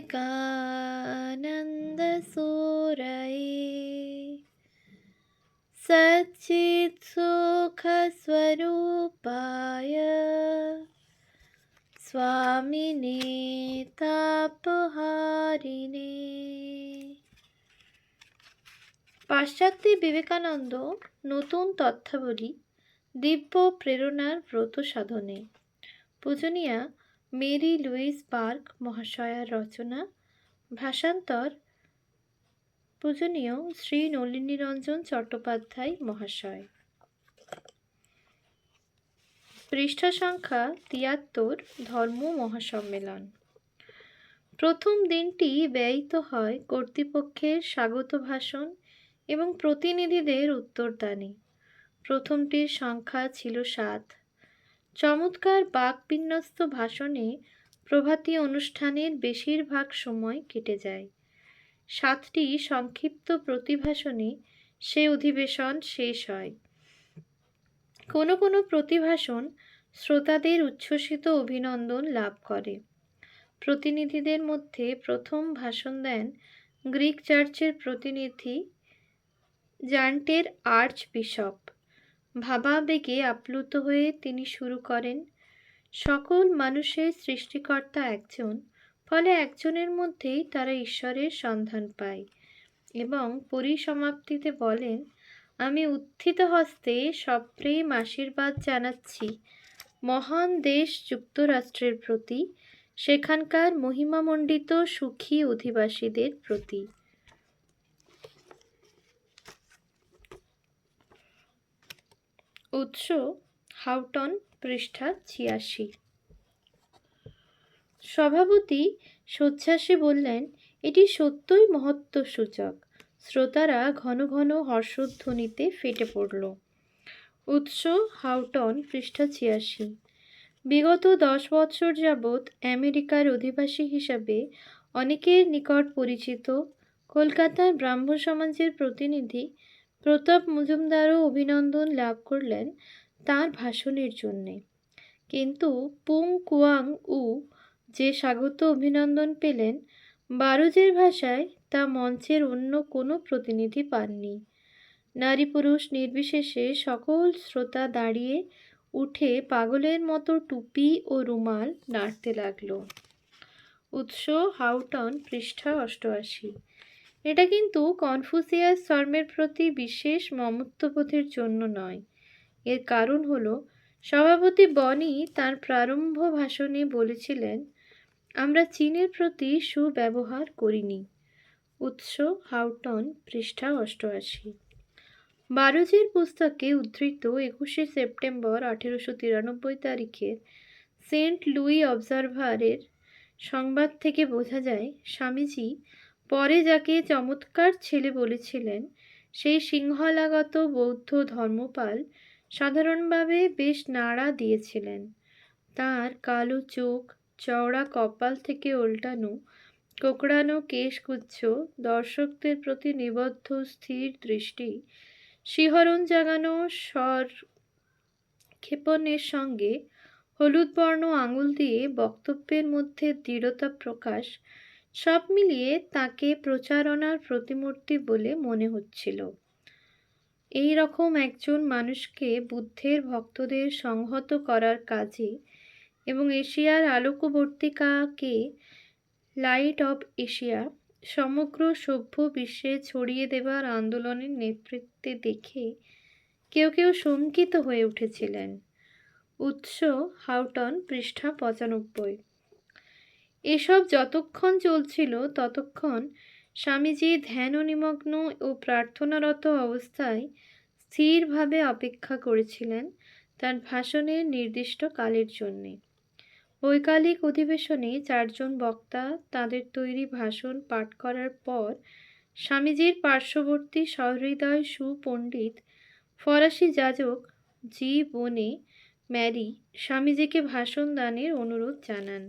विवेकानन्दसूरये सच्चित्सुखस्वरूपाय स्वामिने तापहारिणे পাশ্চাত্যে বিবেকানন্দ নতুন তথ্যাবলী দিব্য প্রেরণার ব্রত সাধনে পূজনীয়া মেরি লুইস পার্ক মহাশয়ার রচনা, ভাষান্তর, পূজনীয় শ্রী নলিনীরঞ্জন চট্টোপাধ্যায় মহাশয়। পৃষ্ঠা সংখ্যা তিয়াত্তর, ধর্ম মহাসম্মেলন। প্রথম দিনটি ব্যয়িত হয় কর্তৃপক্ষের স্বাগত ভাষণ এবং প্রতিনিধিদের উত্তরদানে। প্রথমটির সংখ্যা ছিল সাত। চমৎকার বাকবিন্যস্ত ভাষণে প্রভাতী অনুষ্ঠানের বেশিরভাগ সময় কেটে যায়। সাতটি সংক্ষিপ্ত প্রতিভাষণে সে অধিবেশন শেষ হয়। কোনো কোনো প্রতিভাষণ শ্রোতাদের উচ্ছ্বসিত অভিনন্দন লাভ করে। প্রতিনিধিদের মধ্যে প্রথম ভাষণ দেন গ্রিক চার্চের প্রতিনিধি জান্টের আর্চ বিশপ ভাবাবেগে আপ্লুত হয়ে তিনি শুরু করেন, সকল মানুষের সৃষ্টিকর্তা একজন, ফলে একজনের মধ্যেই তারা ঈশ্বরের সন্ধান পায়। এবং পরিসমাপ্তিতে বলেন, আমি উত্থিত হস্তে সপ্রেম আশীর্বাদ জানাচ্ছি। মহান দেশ যুক্তরাষ্ট্রের প্রতি, সেখানকার মহিমামণ্ডিত সুখী অধিবাসীদের প্রতি। উৎস হাউটন পৃষ্ঠা ছিয়াশি। সভাপতি সোচ্ছ্বাসে বললেন, এটি সত্যই মহত্ব সূচক। শ্রোতারা ঘন ঘন হর্ষধ্বনিতে ফেটে পড়ল। উৎস হাউটন পৃষ্ঠা ছিয়াশি। বিগত দশ বৎসর যাবৎ আমেরিকার অধিবাসী হিসাবে অনেকের নিকট পরিচিত কলকাতার ব্রাহ্ম সমাজের প্রতিনিধি প্রতাপ মজুমদারও অভিনন্দন লাভ করলেন তার ভাষণের জন্যে। কিন্তু পুং কুয়াং উ যে স্বাগত অভিনন্দন পেলেন, বারুজের ভাষায় তা মঞ্চের অন্য কোনো প্রতিনিধি পাননি। নারী পুরুষ নির্বিশেষে সকল শ্রোতা দাঁড়িয়ে উঠে পাগলের মতো টুপি ও রুমাল নাড়তে লাগল। উৎস হাউটন পৃষ্ঠা অষ্টআশি। এটা কিন্তু কনফুসিয়াস ধর্মের প্রতি বিশেষ মমত্ববোধের জন্য নয়। এর কারণ হলো, সভাপতি বনি তার প্রারম্ভ ভাষণে বলেছিলেন, আমরা চীনের প্রতি সুব্যবহার করিনি। উৎস হাউটন পৃষ্ঠা অষ্টআশি। বারোজির পুস্তকে উদ্ধৃত একুশে সেপ্টেম্বর আঠেরোশো তিরানব্বই তারিখের সেন্ট লুই অবজারভারের সংবাদ থেকে বোঝা যায়, স্বামীজি পরে যাকে চমৎকার ছেলে বলেছিলেন, সেই সিংহলাগত বৌদ্ধ ধর্মপাল সাধারণভাবে বেশ নাড়া দিয়েছিলেন। তার কালো চোখ, চওড়া কপাল থেকে উল্টানো কোকড়ানো কেশগুচ্ছ দর্শকদের প্রতি নিবদ্ধ স্থির দৃষ্টি, শিহরণ জাগানো স্বর ক্ষেপণের সঙ্গে হলুদ বর্ণ আঙুল দিয়ে বক্তব্যের মধ্যে দৃঢ়তা প্রকাশ সব মিলিয়ে তাকে প্রচারণার প্রতিমূর্তি বলে মনে হচ্ছিল। এই রকম একজন মানুষকে বুদ্ধের ভক্তদের সংহত করার কাজে এবং এশিয়ার আলোকবর্তিকাকে লাইট অব এশিয়া সমগ্র সভ্য বিশ্বে ছড়িয়ে দেবার আন্দোলনের নেতৃত্বে দেখে কেউ কেউ শঙ্কিত হয়ে উঠেছিলেন। উৎস হাউটন পৃষ্ঠা পঁচানব্বই। এসব যতক্ষণ চলছিল ততক্ষণ স্বামীজি ধ্যান নিমগ্ন ও প্রার্থনারত অবস্থায় স্থিরভাবে অপেক্ষা করেছিলেন তার ভাষণের নির্দিষ্ট কালের জন্যে। বৈকালিক অধিবেশনে চারজন বক্তা তাদের তৈরি ভাষণ পাঠ করার পর স্বামীজির পার্শ্ববর্তী সহৃদয় সুপণ্ডিত ফরাসি যাজক জি বনে ম্যারি স্বামীজিকে ভাষণ দানের অনুরোধ জানান।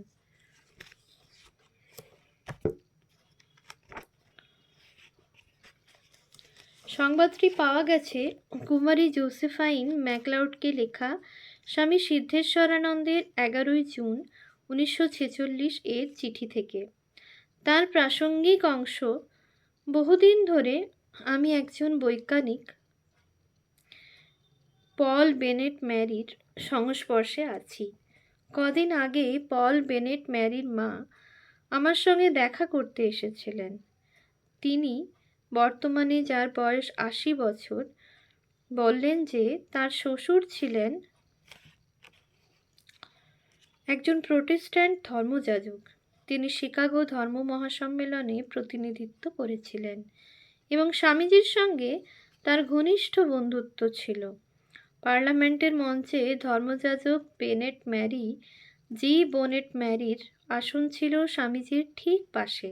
সংবাদটি পাওয়া গেছে কুমারী জোসেফাইন ম্যাকলাউডকে লেখা স্বামী সিদ্ধেশ্বরানন্দের এগারোই জুন উনিশশো ছেচল্লিশ এর চিঠি থেকে। তার প্রাসঙ্গিক অংশ, বহুদিন ধরে আমি একজন বৈজ্ঞানিক, পল বেনেট ম্যারির সংস্পর্শে আছি। কদিন আগে পল বেনেট ম্যারির মা আমার সঙ্গে দেখা করতে এসেছিলেন। তিনি বর্তমানে যার বয়স আশি বছর, বললেন যে তার শ্বশুর ছিলেন একজন প্রোটেস্ট্যান্ট ধর্মযাজক। তিনি শিকাগো ধর্ম মহাসম্মেলনে প্রতিনিধিত্ব করেছিলেন এবং স্বামীজির সঙ্গে তার ঘনিষ্ঠ বন্ধুত্ব ছিল। পার্লামেন্টের মঞ্চে ধর্মযাজক বেনেট ম্যারি, জি বোনেট ম্যারির আসন ছিল স্বামীজির ঠিক পাশে।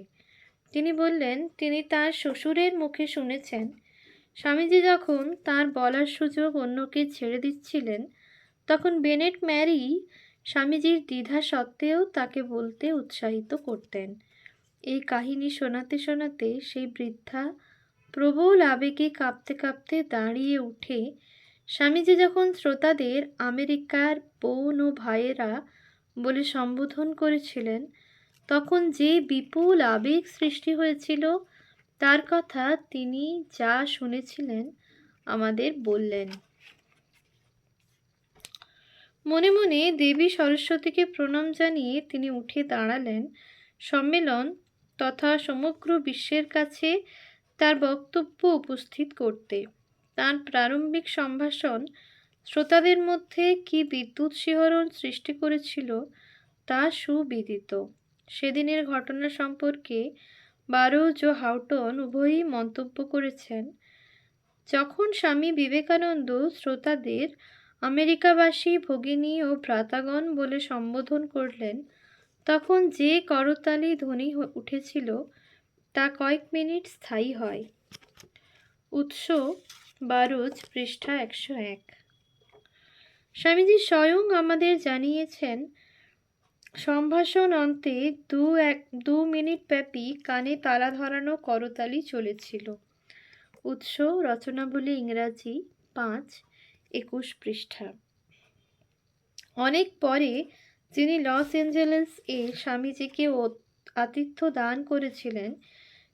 তিনি বললেন, তিনি তার শ্বশুরের মুখে শুনেছেন। স্বামীজি যখন তার বলার সুযোগ অন্যকে ছেড়ে দিচ্ছিলেন, তখন বেনেট ম্যারি স্বামীজির দ্বিধা সত্ত্বেও তাকে বলতে উৎসাহিত করতেন। এই কাহিনী শোনাতে শোনাতে সেই বৃদ্ধা প্রবল আবেগে কাঁপতে কাঁপতে দাঁড়িয়ে উঠে স্বামীজি যখন শ্রোতাদের আমেরিকার বোন ও ভাইয়েরা বলে সম্বোধন করেছিলেন তখন যে বিপুল আবেগ সৃষ্টি হয়েছিল, তার কথা তিনি যা শুনেছিলেন আমাদের বললেন। মনে মনে দেবী সরস্বতীকে প্রণাম জানিয়ে তিনি উঠে দাঁড়ালেন। সম্মেলন তথা সমগ্র বিশ্বের কাছে তার বক্তব্য উপস্থিত করতে। তার প্রারম্ভিক সম্ভাষণ শ্রোতাদের মধ্যে কি বিদ্যুৎ শিহরণ সৃষ্টি করেছিল তা সুবিদিত। সেদিনের ঘটনা সম্পর্কে বারোজ ও হাউটন উভয়ই মন্তব্য করেছেন, যখন স্বামী বিবেকানন্দ শ্রোতাদের আমেরিকাবাসী ভগিনী ও ভ্রাতাগণ বলে সম্বোধন করলেন, তখন যে করতালি ধ্বনি উঠেছিল, তা কয়েক মিনিট স্থায়ী হয়। উৎস বারোজ পৃষ্ঠা একশো এক। স্বামীজি স্বয়ং আমাদের জানিয়েছেন সম্ভাষণ অন্তে দু এক, দু মিনিট ব্যাপী কানে তালা ধরানো করতালি চলেছিল। উৎস রচনাবলী ইংরাজি পাঁচ, একুশ পৃষ্ঠা। অনেক পরে যিনি লস অ্যাঞ্জেলেস এ স্বামীজিকে আতিথ্য দান করেছিলেন,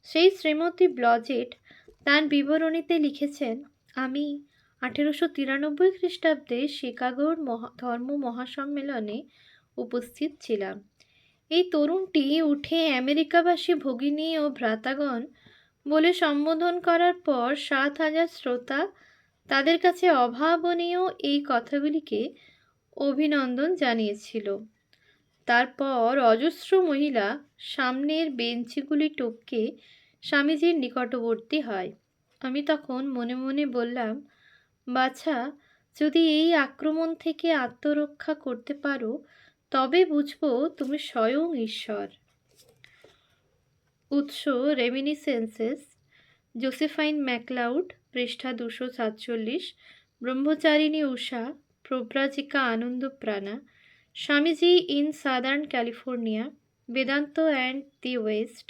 সেই শ্রীমতী ব্লজেট তার বিবরণীতে লিখেছেন, আমি আঠেরোশো তিরানব্বই খ্রিস্টাব্দে শিকাগোর মহা, ধর্ম মহাসম্মেলনে উপস্থিত ছিলাম। এই তরুণটি উঠে আমেরিকাবাসী ভগিনী ও ভ্রাতাগণ বলে সম্বোধন করার পর সাত হাজার শ্রোতা তাদের কাছে অভাবনীয় এই কথাগুলিকে অভিনন্দন জানিয়েছিল। তারপর অজস্র মহিলা সামনের বেঞ্চিগুলি টপকে স্বামীজির নিকটবর্তী হয়। আমি তখন মনে মনে বললাম, বাছা, যদি এই আক্রমণ থেকে আত্মরক্ষা করতে পারো তবে বুঝব তুমি স্বয়ং ঈশ্বর। উৎস রেমিনিসেন্সেস, জোসেফাইন ম্যাকলাউড, পৃষ্ঠা দুশো সাতচল্লিশ, Brahmacharini Usha প্রব্রাজিকা Anandaprana Swamiji in Southern California, Vedanta and the West,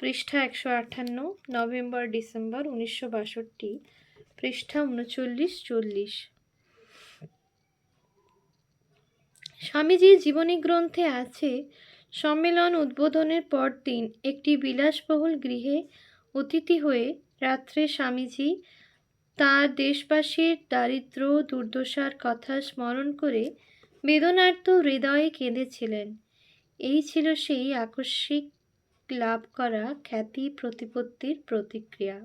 পৃষ্ঠা একশো আটান্ন নভেম্বর ডিসেম্বর উনিশশো বাষট্টি, পৃষ্ঠা উনচল্লিশ চল্লিশ। স্বামীজির জীবনী গ্রন্থে আছে, সম্মেলন উদ্বোধনের পর দিন একটি বিলাসবহুল গৃহে অতিথি হয়ে রাত্রে স্বামীজি তাঁর দেশবাসীর দারিদ্র, দুর্দশার কথা স্মরণ করে বেদনার্ত হৃদয়ে কেঁদেছিলেন। এই ছিল সেই আকস্মিক লাভ করা খ্যাতি প্রতিপত্তির প্রতিক্রিয়া।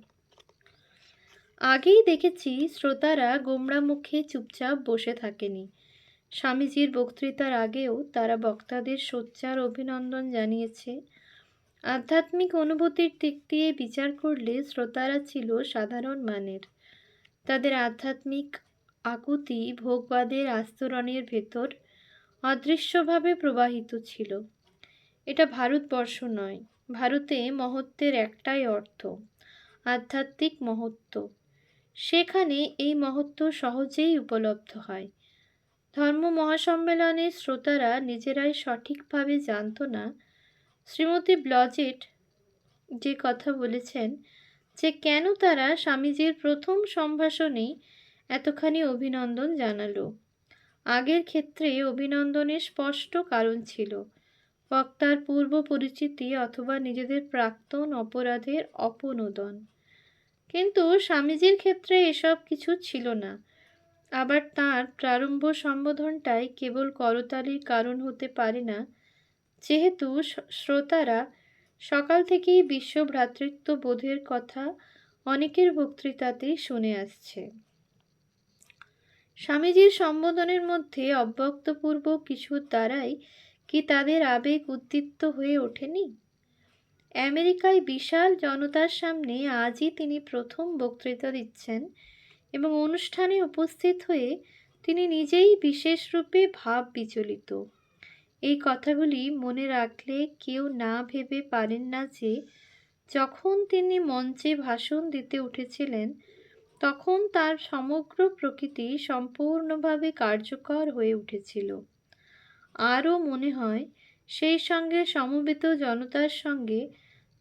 আগেই দেখেছি শ্রোতারা গোমড়া মুখে চুপচাপ বসে থাকেনি। স্বামীজির বক্তৃতার আগেও তারা বক্তাদের সোচ্চার অভিনন্দন জানিয়েছে। আধ্যাত্মিক অনুভূতির দিক দিয়ে বিচার করলে শ্রোতারা ছিল সাধারণ মানের। তাদের আধ্যাত্মিক আকুতি ভোগবাদের আস্তরণের ভেতর অদৃশ্যভাবে প্রবাহিত ছিল। এটা ভারতবর্ষ নয়, ভারতে মহত্বের একটাই অর্থ, আধ্যাত্মিক মহত্ব। সেখানে এই মহত্ব সহজেই উপলব্ধ হয়। ধর্ম মহাসম্মেলনের শ্রোতারা নিজেরাই সঠিকভাবে জানত না। শ্রীমতী ব্লজেট যে কথা বলেছেন যে কেন তারা স্বামীজির প্রথম সম্ভাষণেই এতখানি অভিনন্দন জানালো। আগের ক্ষেত্রে অভিনন্দনের স্পষ্ট কারণ ছিল, বক্তার পূর্ব পরিচিতি অথবা নিজেদের প্রাক্তন অপরাধের অপনোদন। কিন্তু স্বামীজির ক্ষেত্রে এসব কিছু ছিল না। আবার তার প্রারম্ভ সম্বোধনটাই কেবল করতালির কারণ হতে পারে না। যেহেতু শ্রোতারা সকাল থেকেই বিশ্ব ভ্রাতৃত্ব বোধের কথা অনেকের বক্তৃতাতেই শুনে আসছে। স্বামীজির সম্বোধনের মধ্যে অব্যক্তপূর্ব কিছুর দ্বারাই কি তাদের আবেগ উদ্দীপ্ত হয়ে ওঠেনি? আমেরিকায় বিশাল জনতার সামনে আজই তিনি প্রথম বক্তৃতা দিচ্ছেন এবং অনুষ্ঠানে উপস্থিত হয়ে তিনি নিজেই বিশেষ রূপে ভাব বিচলিত। এই কথাগুলি মনে রাখলে কেউ না ভেবে পারেন না যে, যখন তিনি মঞ্চে ভাষণ দিতে উঠেছিলেন, তখন তার সমগ্র প্রকৃতি সম্পূর্ণভাবে কার্যকর হয়ে উঠেছিল। আরও মনে হয়, সেই সঙ্গে সমবেত জনতার সঙ্গে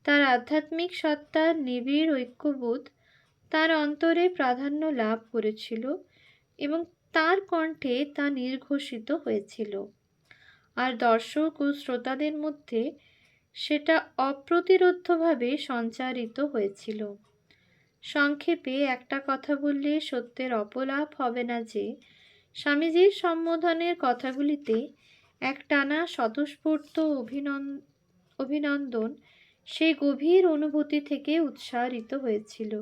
তার আধ্যাত্মিক সত্তার নিবিড় ঐক্যবোধ তার অন্তরে প্রাধান্য লাভ করেছিল এবং তার কণ্ঠে তা নির্ঘোষিত হয়েছিল। আর দর্শক ও শ্রোতাদের মধ্যে সেটা অপ্রতিরোধ্যভাবে সঞ্চারিত হয়েছিল। সংক্ষেপে একটা কথা বললে সত্যের অপলাপ হবে না যে, স্বামীজির সম্বোধনের কথাগুলিতে একটানা স্বতঃস্ফূর্ত অভিনন্দ অভিনন্দন সেই গভীর অনুভূতি থেকে উৎসারিত হয়েছিল।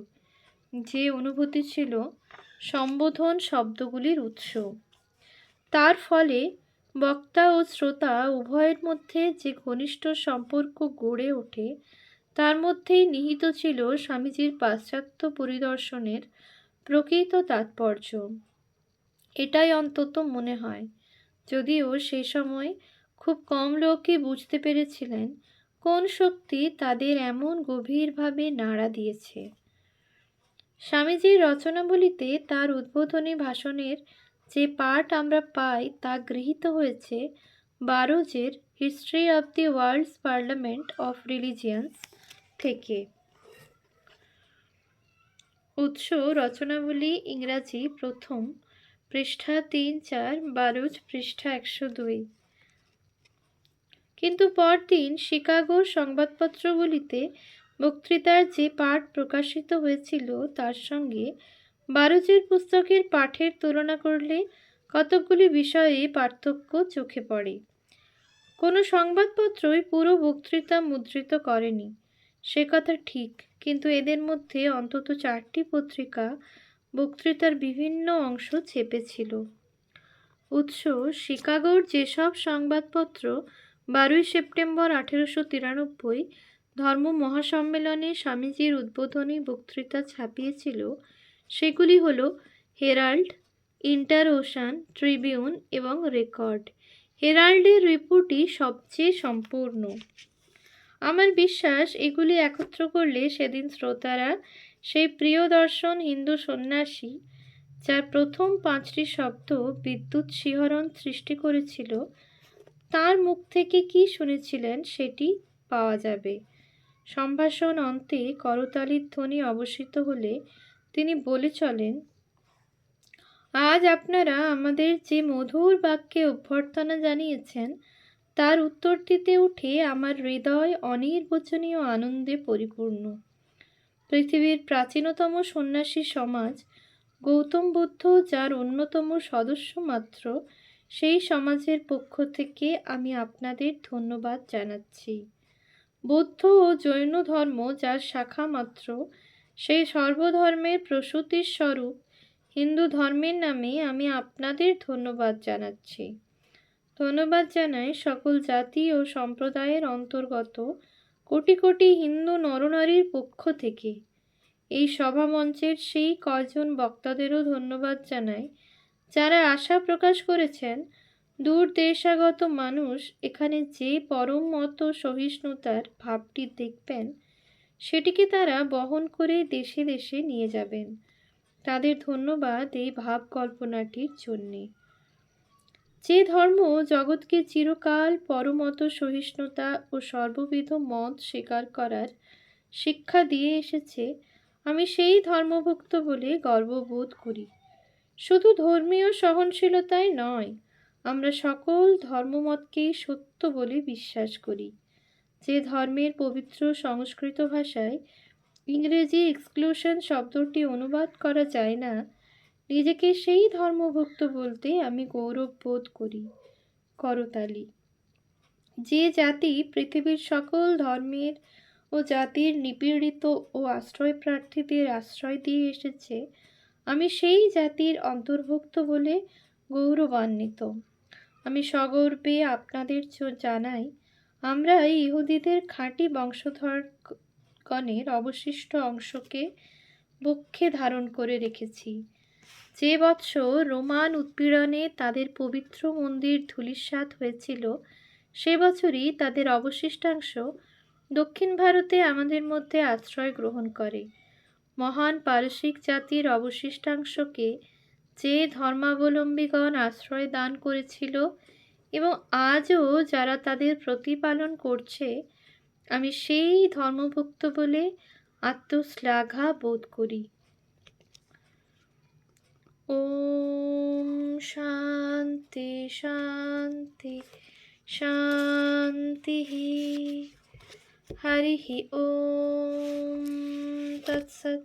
যে অনুভূতি ছিল সম্বোধন শব্দগুলির উৎস। তার ফলে বক্তা ও শ্রোতা উভয়ের মধ্যে যে ঘনিষ্ঠ সম্পর্ক গড়ে ওঠে, তার মধ্যেই নিহিত ছিল স্বামীজির পাশ্চাত্য পরিদর্শনের প্রকৃত তাৎপর্য। এটাই অন্তত মনে হয়। যদিও সেই সময় খুব কম লোকই বুঝতে পেরেছিলেন কোন শক্তি তাদের এমন গভীরভাবে নাড়া দিয়েছে। স্বামীজির রচনাবলিতে তার উদ্বোধনী ভাষণের যে পাঠ আমরা পাই তা গৃহীত হয়েছে বারোজের history of the world's parliament of religions থেকে। উৎস রচনাবলী ইংরাজি প্রথম পৃষ্ঠা তিন চার, বারোজ পৃষ্ঠা একশো দুই। কিন্তু পরদিন শিকাগোর সংবাদপত্রগুলিতে বক্তৃতার যে পাঠ প্রকাশিত হয়েছিল তার সঙ্গে বারোজের পুস্তকের পাঠের তুলনা করলে কতকগুলি বিষয়ে পার্থক্য চোখে পড়ে। কোনো সংবাদপত্রই পুরো বক্তৃতা মুদ্রিত করেনি। সে কথা ঠিক, কিন্তু এদের মধ্যে অন্তত চারটি পত্রিকা বক্তৃতার বিভিন্ন অংশ চেপেছিল উৎস, শিকাগোর যেসব সংবাদপত্র বারোই সেপ্টেম্বর আঠেরোশো তিরানব্বই ধর্ম মহাসম্মেলনে স্বামীজির উদ্বোধনী বক্তৃতা ছাপিয়েছিল, সেগুলি হল হেরাল্ড, ইন্টার ওশান, ট্রিবিউন এবং রেকর্ড। হেরাল্ডের রিপোর্টই সবচেয়ে সম্পূর্ণ। আমার বিশ্বাস, এগুলি একত্র করলে সেদিন শ্রোতারা সেই প্রিয় দর্শন হিন্দু সন্ন্যাসী, যার প্রথম পাঁচটি শব্দ বিদ্যুৎ শিহরণ সৃষ্টি করেছিল, তার মুখ থেকে কি শুনেছিলেন সেটি পাওয়া যাবে। সম্ভাষণ অন্তে করতালির ধ্বনি অবসিত হলে তিনি বলে চলেন, আজ আপনারা আমাদের যে মধুর বাক্যে অভ্যর্থনা জানিয়েছেন, তার উত্তর দিতে উঠে আমার হৃদয় অনির্বচনীয় আনন্দে পরিপূর্ণ। পৃথিবীর প্রাচীনতম সন্ন্যাসী সমাজ, গৌতম বুদ্ধ যার অন্যতম সদস্য মাত্র, সেই সমাজের পক্ষ থেকে আমি আপনাদের ধন্যবাদ জানাচ্ছি। বৌদ্ধ ও জৈন ধর্ম যার শাখা মাত্র, সেই সর্বধর্মের প্রসূতির স্বরূপ, হিন্দু ধর্মের নামে আমি আপনাদের ধন্যবাদ জানাচ্ছি। ধন্যবাদ জানাই সকল জাতি ও সম্প্রদায়ের অন্তর্গত কোটি কোটি হিন্দু নরনারীর পক্ষ থেকে। এই সভামঞ্চের সেই কয়জন বক্তাদেরও ধন্যবাদ জানাই, যারা আশা প্রকাশ করেছেন দূর দেশাগত মানুষ এখানে যে পরম মত সহিষ্ণুতার ভাবটি দেখবেন, সেটিকে তারা বহন করে দেশে দেশে নিয়ে যাবেন। তাদের ধন্যবাদ এই ভাব কল্পনাটির জন্যে। যে ধর্ম জগৎকে চিরকাল পরমত সহিষ্ণুতা ও সর্ববিধ মত স্বীকার করার শিক্ষা দিয়ে এসেছে, আমি সেই ধর্মভুক্ত বলে গর্ববোধ করি। শুধু ধর্মীয় সহনশীলতাই নয় আমরা সকল ধর্মমতকেই সত্য বলে বিশ্বাস করি। যে ধর্মের পবিত্র সংস্কৃত ভাষায় ইংরেজি এক্সক্লুশন শব্দটি অনুবাদ করা যায় না, নিজেকে সেই ধর্মভুক্ত বলতে আমি গৌরব বোধ করি। করতালি। যে জাতি পৃথিবীর সকল ধর্মের ও জাতির নিপীড়িত ও আশ্রয় প্রার্থীদের আশ্রয় দিয়ে এসেছে, আমি সেই জাতির অন্তর্ভুক্ত বলে গৌরবান্বিত। আমি সগর্বে আপনাদের জানাই, আমরা ইহুদিদের খাঁটি বংশধরগণের অবশিষ্ট অংশকে বক্ষে ধারণ করে রেখেছি। যে বৎসর রোমান উৎপীড়নে তাদের পবিত্র মন্দির ধূলিসাৎ হয়েছিল, সে বছরই তাদের অবশিষ্টাংশ দক্ষিণ ভারতে আমাদের মধ্যে আশ্রয় গ্রহণ করে। মহান পারসিক জাতির অবশিষ্টাংশকে যে ধর্মাবলম্বীগণ আশ্রয় দান করেছিল এবং আজও যারা তাদের প্রতিপালন করছে, আমি সেই ধর্মভুক্ত বলে আত্মশ্লাঘা বোধ করি। ওম শান্তি শান্তি শান্তি হরি ওম তৎসৎ।